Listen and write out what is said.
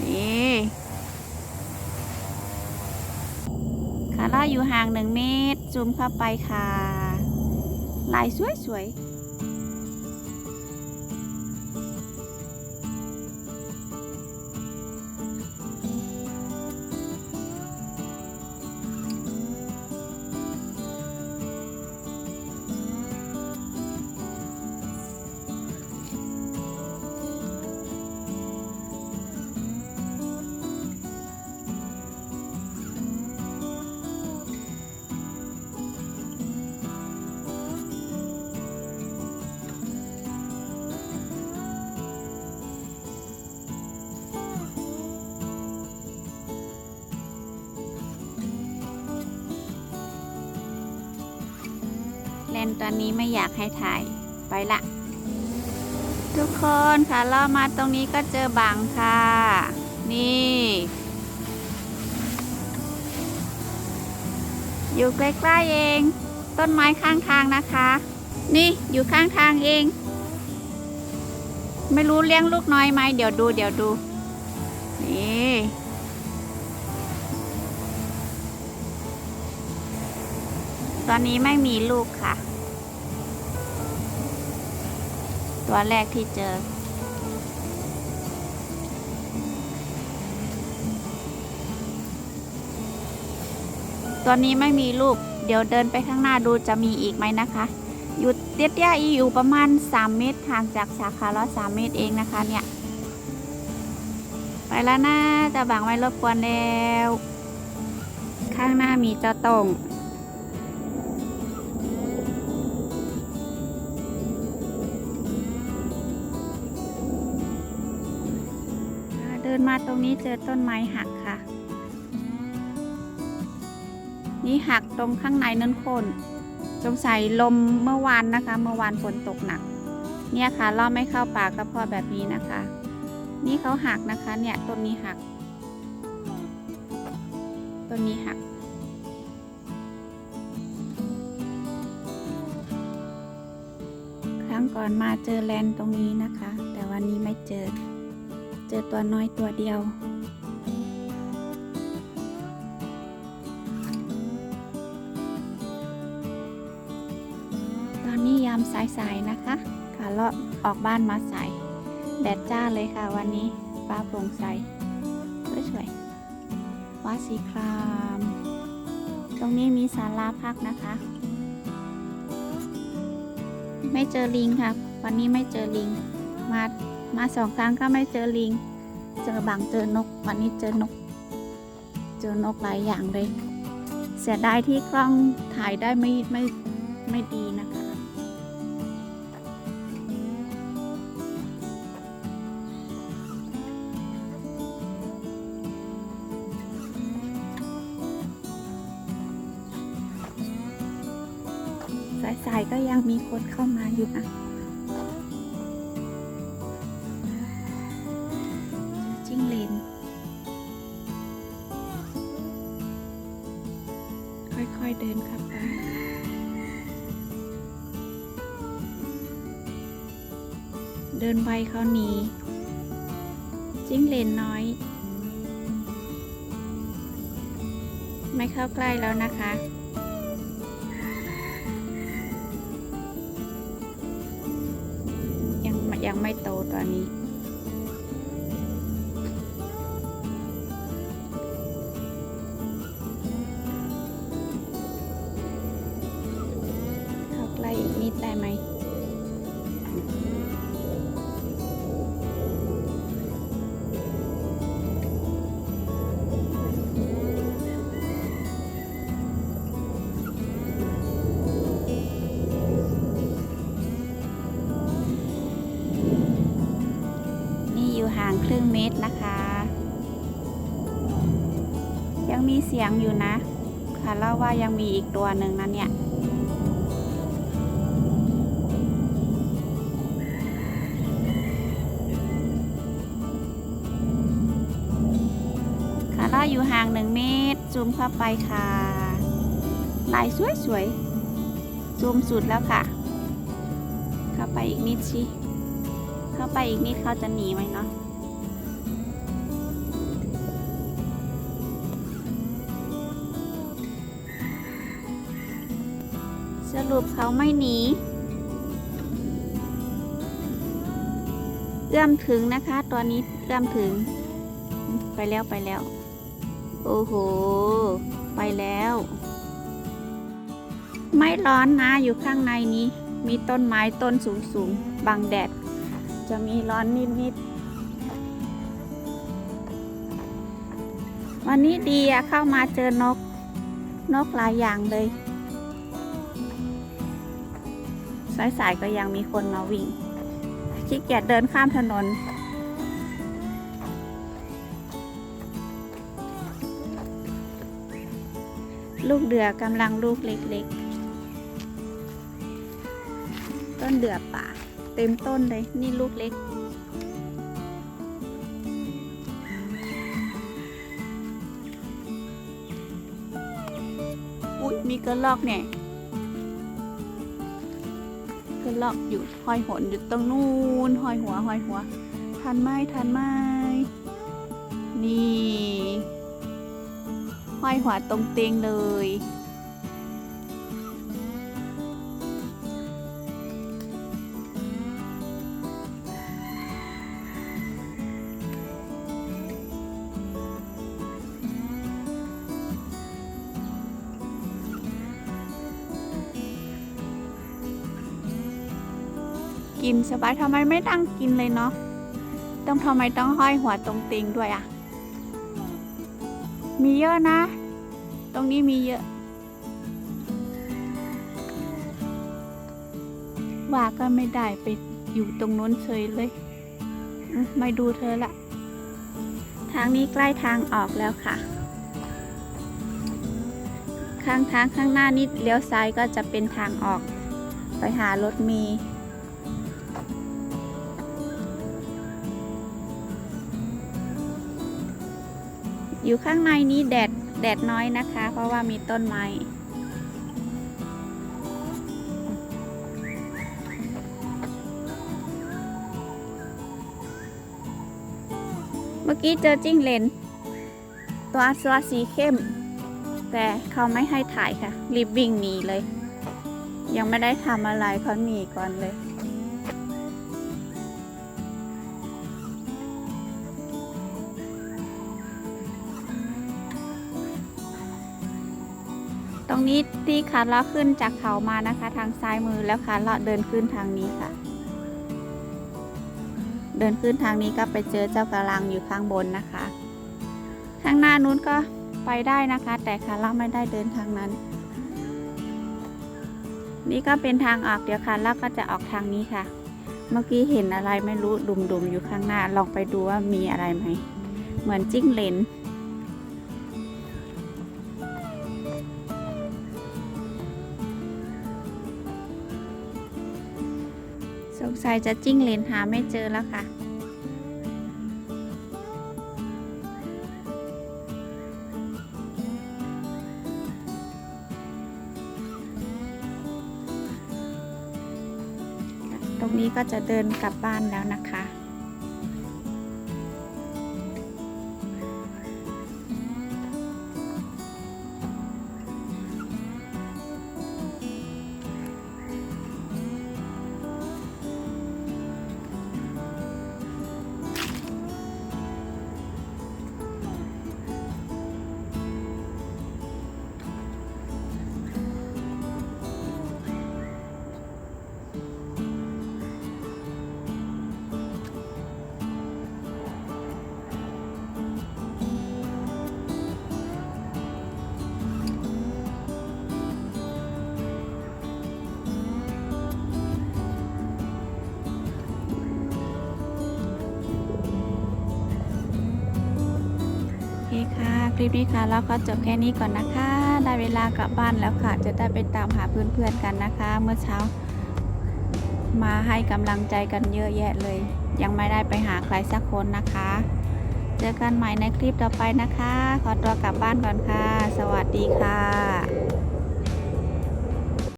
นี่คาร่าอยู่ห่างหนึ่งเมตร ซูมเข้าไปค่ะ ลายสวยสวยๆ ตอนนี้ไม่อยากให้ถ่ายไปละ ทุกคนค่ะล่อมาตรงนี้ก็เจอบางค่ะ นี่ อยู่ใกล้ๆเอง ต้นไม้ข้างทางนะคะ นี่อยู่ข้างทางเอง ไม่รู้เลี้ยงลูกน้อยไหมเดี๋ยวดูเดี๋ยวดูนี่ตอนนี้ไม่มีลูกค่ะ ตัวแรกที่เจอ ตัวนี้ไม่มีลูกเดี๋ยวเดินไปข้างหน้าดูจะมีอีกไหมนะคะ อยู่เตี้ยๆอีอยู่ประมาณ 3 เมตรห่างจากสาขาละ3เมตรเองนะคะเนี่ย ไปแล้วนะจะบังไม่รบกวนแล้ว ข้างหน้ามีเจ้าตง นมาตรงนี้เจอต้นไม้หักค่ะ นี่หักตรงข้างในนั้นโคนสงสัยลมเมื่อวานนะคะ เมื่อวานฝนตกหนัก เนี่ยค่ะล่อไม่เข้าป่าก็เพราะแบบนี้นะคะ นี่เขาหักนะคะ เนี่ยต้นนี้หักต้นนี้หัก ครั้งก่อนมาเจอแลนตรงนี้นะคะ แต่วันนี้ไม่เจอ เจอตัวน้อยตัวเดียว ตอนนี้ยามสายๆนะคะขาเลาะออกบ้านมาสายแดดจ้าเลยค่ะวันนี้ฟ้าโปร่งใสสวยๆฟ้าสีคราม ตรงนี้มีศาลาพักนะคะ ไม่เจอลิงค่ะ วันนี้ไม่เจอลิงมา มาสองครั้งก็ไม่เจอลิง เจอบางเจอนก วันนี้เจอนก เจอนกหลายอย่างเลย เสียดายที่กล้องถ่ายได้ไม่ไม่ไม่ดีนะคะสายๆก็ยังมีคนเข้ามาอยู่นะ นไปเขานีจิ้งเหลนน้อย ไม่เข้าใกล้แล้วนะคะ ยังยังไม่โตตอนนี้เข้าใกล้อีกนิดได้ไหม เมตรนะคะ ยังมีเสียงอยู่นะค่ะเล่าว่ายังมีอีกตัวหนึ่งนะเนี่ยค่ะเล่าอยู่ห่างหนึ่งเมตร ซูมเข้าไปค่ะ ลายสวยๆ ซูมสุดแล้วค่ะ เข้าไปอีกนิดสิ เข้าไปอีกนิดเขาจะหนีไหมเนาะ รุปเขาไม่หนี เอื้อมถึงนะคะตัวนี้เอื้อมถึง ไปแล้วไปแล้ว โอ้โห ไปแล้ว ไม่ร้อนนะอยู่ข้างในนี้ มีต้นไม้ต้นสูงสูงบังแดด จะมีร้อนนิดนิดวันนี้ดีอะเข้ามาเจอนก นกหลายอย่างเลย สายๆก็ยังมีคนมาวิ่งขี้เกียจเดินข้ามถนน ลูกเดือกำลังลูกเล็กๆ ต้นเดือป่า เต็มต้นเลย นี่ลูกเล็กอุ๊ยมีกระลอกเนี่ย กระลอกอยู่ห้อยหนอยู่ตรงนู้นห้อยหัวห้อยหัวทันไหมทันไหมนี่ห้อยหัวตรงเตียงเลย กินสบายทำไมไม่ตั้งกินเลยเนาะต้องทำไมต้องห้อยหัวตรงเตียงด้วยอะมีเยอะนะ ตรงนี้มีเยอะ ว่าก็ไม่ได้ไปอยู่ตรงนู้นเฉยเลยไม่ดูเธอละ ทางนี้ใกล้ทางออกแล้วค่ะ ข้างทางข้างหน้านิดเลี้ยวซ้ายก็จะเป็นทางออก ไปหารถเมี อยู่ข้างในนี้แดดแดดน้อยนะคะ เพราะว่ามีต้นไม้เมื่อกี้เจอจิ้งเลนตัวตัวสีเข้ม แต่เขาไม่ให้ถ่ายค่ะ รีบวิ่งหนีเลย ยังไม่ได้ทำอะไรเขาหนีก่อนเลย ตรงนี้ที่ขาเลาะขึ้นจากเขามานะคะ ทางซ้ายมือแล้วขาเลาะเดินขึ้นทางนี้ค่ะ เดินขึ้นทางนี้ก็ไปเจอเจ้ากระลังอยู่ข้างบนนะคะ ข้างหน้านู้นก็ไปได้นะคะ แต่ขาเลาะไม่ได้เดินทางนั้น นี่ก็เป็นทางออกเดี๋ยวขาเลาะก็จะออกทางนี้ค่ะ เมื่อกี้เห็นอะไรไม่รู้ดุมๆอยู่ข้างหน้าลองไปดูว่ามีอะไรไหมเหมือนจิ้งเหลน สงสัยจะจิ้งเลนหาไม่เจอแล้วค่ะ ตรงนี้ก็จะเดินกลับบ้านแล้วนะคะ ลิปนี้ค่ะเราก็จบแค่นี้ก่อนนะคะ ได้เวลากลับบ้านแล้วค่ะ จะได้ไปตามหาเพื่อนๆกันนะคะ เมื่อเช้า มาให้กำลังใจกันเยอะแยะเลย ยังไม่ได้ไปหาใครสักคนนะคะ เจอกันใหม่ในคลิปต่อไปนะคะ ขอตัวกลับบ้านก่อนค่ะ สวัสดีค่ะ